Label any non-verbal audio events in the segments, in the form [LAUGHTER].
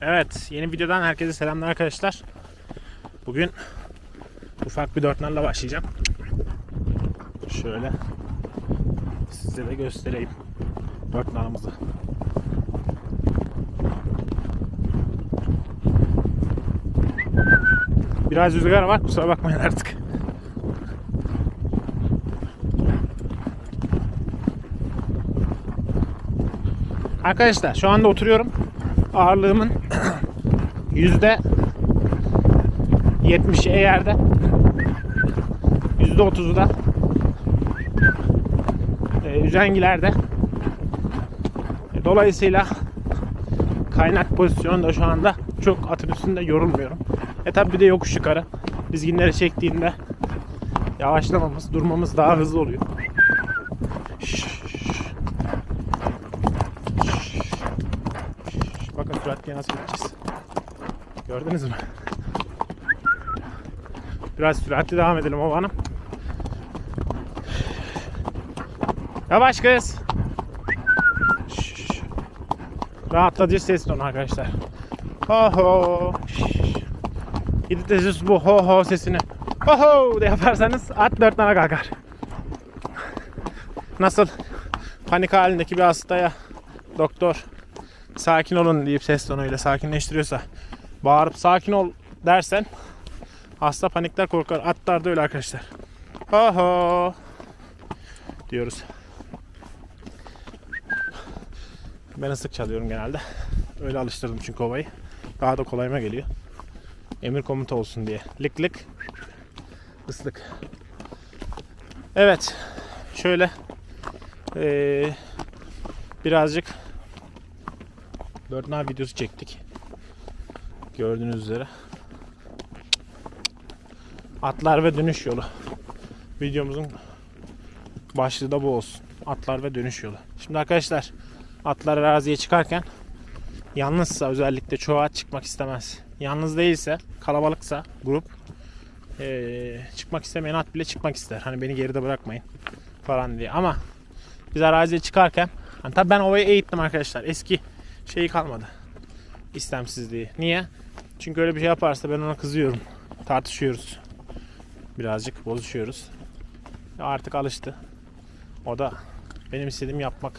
Evet, yeni videodan herkese selamlar arkadaşlar. Bugün ufak bir dörtlerle başlayacağım. Şöyle size de göstereyim dörtlerimizi. Biraz rüzgar var, kusura bakmayın artık. Arkadaşlar şu anda oturuyorum. Ağırlığımın [CLEARS THROAT] yüzde 70'i yerde. Yüzde 30'u da e, üzengilerde. E, Dolayısıyla kaynak pozisyonunda şu anda çok atın üstünde yorulmuyorum. E tabi bir de yokuş yukarı. Dizginleri çektiğinde yavaşlamamız, durmamız daha hızlı oluyor. Bakın süratliye nasıl gideceğiz. Gördünüz mü? Biraz süratli devam edelim o hanım. Yavaş kız. Şşş. Rahatlatıcı ses tonu arkadaşlar. Ho ho. Gidip bu ho ho sesini. Ho ho de yaparsanız at dört tane kalkar. Nasıl panik halindeki bir hastaya doktor sakin olun deyip ses tonuyla sakinleştiriyorsa bağırıp sakin ol dersen hasta panikler korkar. Atlar da öyle arkadaşlar. Ho ho diyoruz. Ben ıslık çalıyorum genelde. Öyle alıştırdım çünkü kovayı. Daha da kolayıma geliyor. Emir komuta olsun diye. Lık lık. Islık. Evet. Şöyle ee, birazcık Birdnar videosu çektik. Gördüğünüz üzere. Atlar ve dönüş yolu. Videomuzun başlığı da bu olsun. Atlar ve dönüş yolu. Şimdi arkadaşlar atlar araziye çıkarken yalnızsa özellikle çoğu at çıkmak istemez. Yalnız değilse, kalabalıksa grup eee, çıkmak istemeyen at bile çıkmak ister. Hani beni geride bırakmayın falan diye. Ama biz araziye çıkarken hani tabii ben ovayı eğittim arkadaşlar. Eski şeyi kalmadı. İstemsizliği. Niye? Çünkü öyle bir şey yaparsa ben ona kızıyorum. Tartışıyoruz. Birazcık bozuşuyoruz. Artık alıştı. O da benim istediğimi yapmak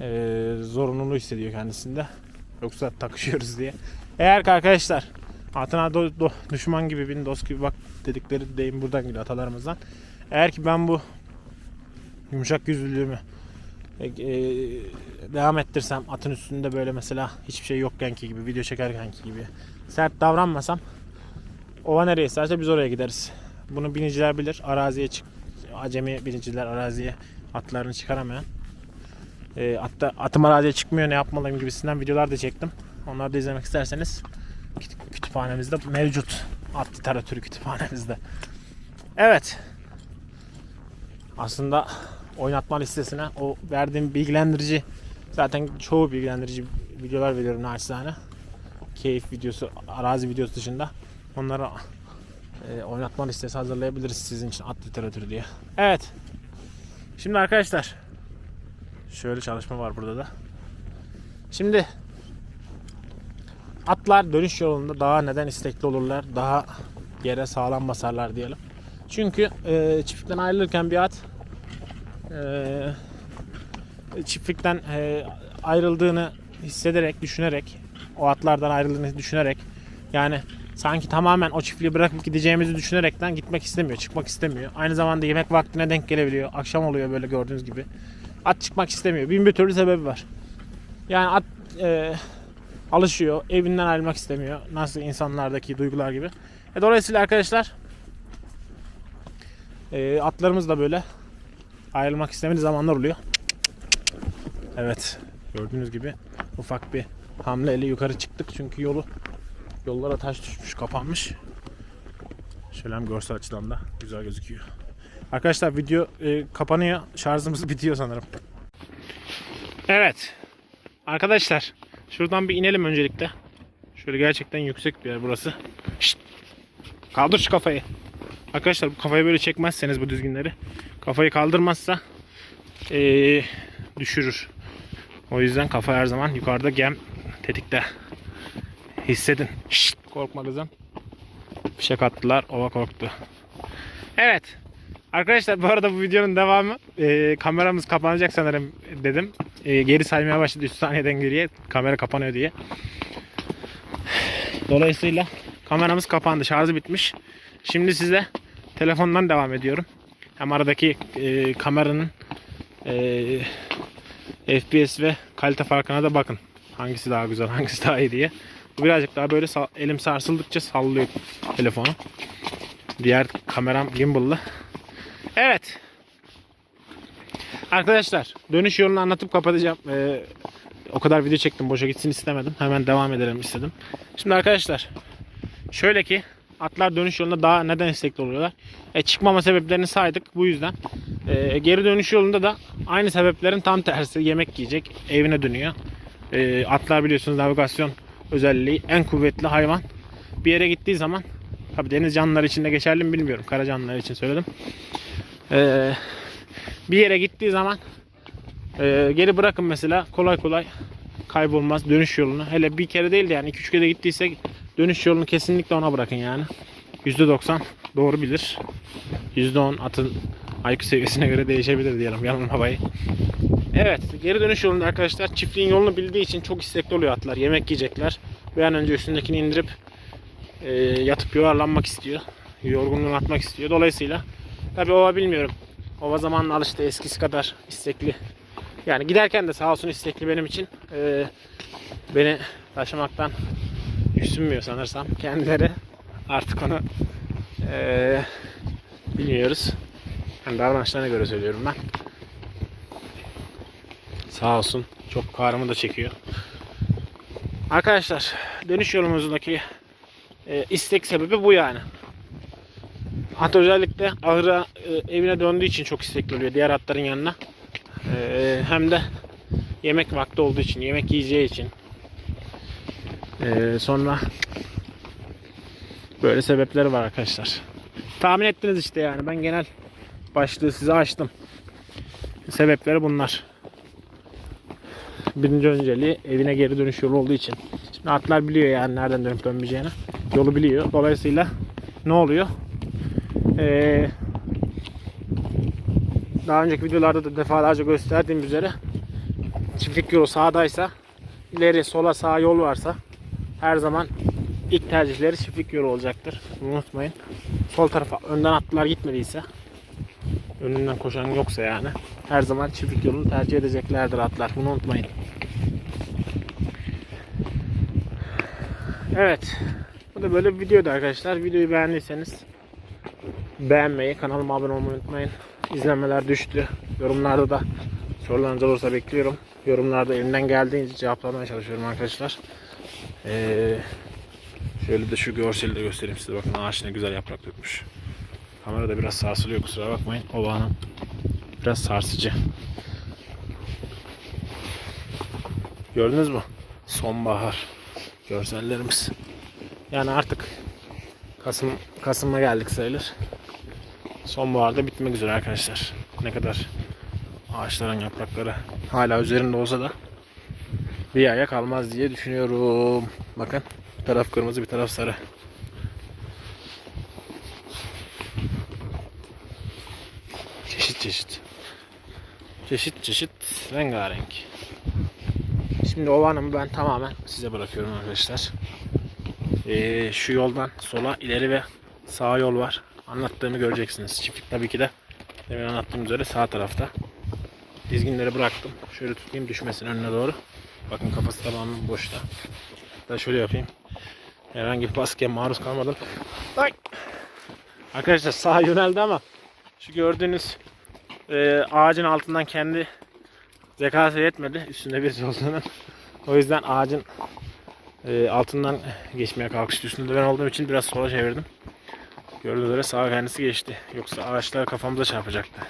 eee zorunluluğu hissediyor kendisinde. Yoksa takışıyoruz diye. Eğer ki arkadaşlar atına do- do- düşman gibi bin dost gibi bak dedikleri deyim buradan geliyor atalarımızdan. Eğer ki ben bu yumuşak yüzlülüğümü e, e, devam ettirsem atın üstünde böyle mesela hiçbir şey yokkenki gibi video çekerkenki gibi sert davranmasam ova nereye isterse biz oraya gideriz. Bunu biniciler bilir. Araziye çık acemi biniciler araziye atlarını çıkaramayan. E, atta, atım araziye çıkmıyor ne yapmalıyım gibisinden videolar da çektim. Onları da izlemek isterseniz kütü- kütüphanemizde mevcut. At literatürü kütüphanemizde. Evet. Aslında oynatma listesine o verdiğim bilgilendirici zaten çoğu bilgilendirici videolar veriyorum naçizane. Keyif videosu, arazi videosu dışında. Onlara e, oynatma listesi hazırlayabiliriz sizin için at literatürü diye. Evet. Şimdi arkadaşlar şöyle çalışma var burada da. Şimdi atlar dönüş yolunda daha neden istekli olurlar? Daha yere sağlam basarlar diyelim. Çünkü e, çiftlikten ayrılırken bir at e, çiftlikten e, ayrıldığını hissederek, düşünerek, o atlardan ayrıldığını düşünerek yani sanki tamamen o çiftliği bırakıp gideceğimizi düşünerekten gitmek istemiyor, çıkmak istemiyor. Aynı zamanda yemek vaktine denk gelebiliyor. Akşam oluyor böyle gördüğünüz gibi. At çıkmak istemiyor. Bin bir türlü sebebi var. Yani at e, alışıyor, evinden ayrılmak istemiyor. Nasıl insanlardaki duygular gibi. E, dolayısıyla arkadaşlar e, atlarımız da böyle ayrılmak istemediği zamanlar oluyor. Evet. Gördüğünüz gibi ufak bir hamleyle yukarı çıktık. Çünkü yolu yollara taş düşmüş, kapanmış. Şöyle hem görsel açıdan da güzel gözüküyor. Arkadaşlar video e, kapanıyor. Şarjımız bitiyor sanırım. Evet. Arkadaşlar şuradan bir inelim öncelikle. Şöyle gerçekten yüksek bir yer burası. Şşt! Kaldır şu kafayı. Arkadaşlar bu kafayı böyle çekmezseniz bu düzgünleri kafayı kaldırmazsa eee, düşürür. O yüzden kafa her zaman yukarıda gem tetikte. Hissedin. Şşt, korkma kızım. Fişek attılar. Ova korktu. Evet. Arkadaşlar bu arada bu videonun devamı e, kameramız kapanacak sanırım dedim. E, geri saymaya başladı 3 saniyeden geriye kamera kapanıyor diye. Dolayısıyla kameramız kapandı. Şarjı bitmiş. Şimdi size telefondan devam ediyorum. Hem aradaki e, kameranın e, FPS ve kalite farkına da bakın. Hangisi daha güzel, [LAUGHS] hangisi daha iyi diye. Bu birazcık daha böyle elim sarsıldıkça sallıyor telefonu. Diğer kameram gimbal'lı. Evet. Arkadaşlar dönüş yolunu anlatıp kapatacağım. Ee, o kadar video çektim boşa gitsin istemedim. Hemen devam edelim istedim. Şimdi arkadaşlar şöyle ki atlar dönüş yolunda daha neden istekli oluyorlar? E, çıkmama sebeplerini saydık bu yüzden. E, geri dönüş yolunda da aynı sebeplerin tam tersi yemek yiyecek evine dönüyor. E, atlar biliyorsunuz navigasyon özelliği en kuvvetli hayvan. Bir yere gittiği zaman tabi deniz canlıları için de geçerli mi bilmiyorum. Kara canlılar için söyledim. E, bir yere gittiği zaman e, geri bırakın mesela kolay kolay kaybolmaz dönüş yolunu. Hele bir kere değil de yani 2-3 kere gittiyse dönüş yolunu kesinlikle ona bırakın yani. %90 doğru bilir. %10 atın IQ seviyesine göre değişebilir diyelim yanılma havayı. Evet geri dönüş yolunda arkadaşlar çiftliğin yolunu bildiği için çok istekli oluyor atlar. Yemek yiyecekler. Bir an önce üstündekini indirip e, yatıp yuvarlanmak istiyor. Yorgunluğunu atmak istiyor. Dolayısıyla tabi ova bilmiyorum. Ova zamanla alıştı eskisi kadar istekli. Yani giderken de sağ olsun istekli benim için. E, beni taşımaktan düşünmüyor sanırsam. Kendileri artık onu e, bilmiyoruz. Yani davranışlarına göre söylüyorum ben. Sağ olsun. Çok karımı da çekiyor. Arkadaşlar dönüş yolumuzdaki e, istek sebebi bu yani. At özellikle ahıra e, evine döndüğü için çok istekli oluyor diğer atların yanına. E, hem de yemek vakti olduğu için, yemek yiyeceği için. E, sonra böyle sebepleri var arkadaşlar. Tahmin ettiniz işte yani. Ben genel başlığı size açtım. Sebepleri bunlar. Birinci önceliği evine geri dönüş yolu olduğu için. Şimdi atlar biliyor yani nereden dönüp dönmeyeceğini. Yolu biliyor. Dolayısıyla ne oluyor? Ee, daha önceki videolarda da defalarca gösterdiğim üzere çiftlik yolu sağdaysa ileri sola sağa yol varsa her zaman ilk tercihleri çiftlik yolu olacaktır. Bunu unutmayın. Sol tarafa önden atlılar gitmediyse önünden koşan yoksa yani her zaman çiftlik yolunu tercih edeceklerdir atlar. Bunu unutmayın. Evet. Bu da böyle bir videoydu arkadaşlar. Videoyu beğendiyseniz beğenmeyi, kanalıma abone olmayı unutmayın. İzlenmeler düştü. Yorumlarda da sorularınız olursa bekliyorum. Yorumlarda elimden geldiğince cevaplamaya çalışıyorum arkadaşlar. Ee, şöyle de şu görseli de göstereyim size. Bakın ağaç ne güzel yaprak dökmüş. Kamerada biraz sarsılıyor kusura bakmayın. Ovanın biraz sarsıcı. Gördünüz mü? Sonbahar görsellerimiz. Yani artık Kasım Kasım'a geldik sayılır. Sonbaharda bitmek üzere arkadaşlar. Ne kadar ağaçların yaprakları hala üzerinde olsa da bir aya kalmaz diye düşünüyorum. Bakın bir taraf kırmızı bir taraf sarı. Çeşit çeşit. Çeşit çeşit rengarenk. Şimdi ovanımı ben tamamen size bırakıyorum arkadaşlar. Ee, şu yoldan sola ileri ve sağ yol var. Anlattığımı göreceksiniz. Çiftlik tabii ki de demin anlattığım üzere sağ tarafta. Dizginleri bıraktım. Şöyle tutayım düşmesin önüne doğru. Bakın kafası tamamen boşta. Hatta şöyle yapayım. Herhangi bir baskıya maruz kalmadım. Ay! Arkadaşlar sağa yöneldi ama şu gördüğünüz e, ağacın altından kendi zekası yetmedi. Üstünde birisi olduğunu. O yüzden ağacın e, altından geçmeye kalkıştı. Üstünde ben olduğum için biraz sola çevirdim. Gördüğünüz üzere sağa kendisi geçti. Yoksa ağaçlar kafamıza çarpacaktı.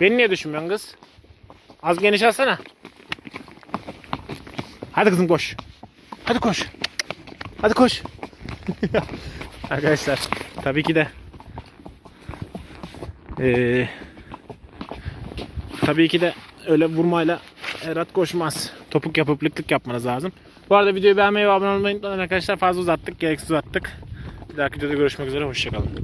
Beni niye düşünmüyorsun kız? Az geniş alsana. Hadi kızım koş. Hadi koş. Hadi koş. [LAUGHS] Arkadaşlar tabii ki de ee, tabii ki de öyle vurmayla Erat koşmaz. Topuk yapıp lık lık yapmanız lazım. Bu arada videoyu beğenmeyi ve abone olmayı unutmayın arkadaşlar. Fazla uzattık. Gereksiz uzattık. Bir dahaki videoda görüşmek üzere. Hoşçakalın.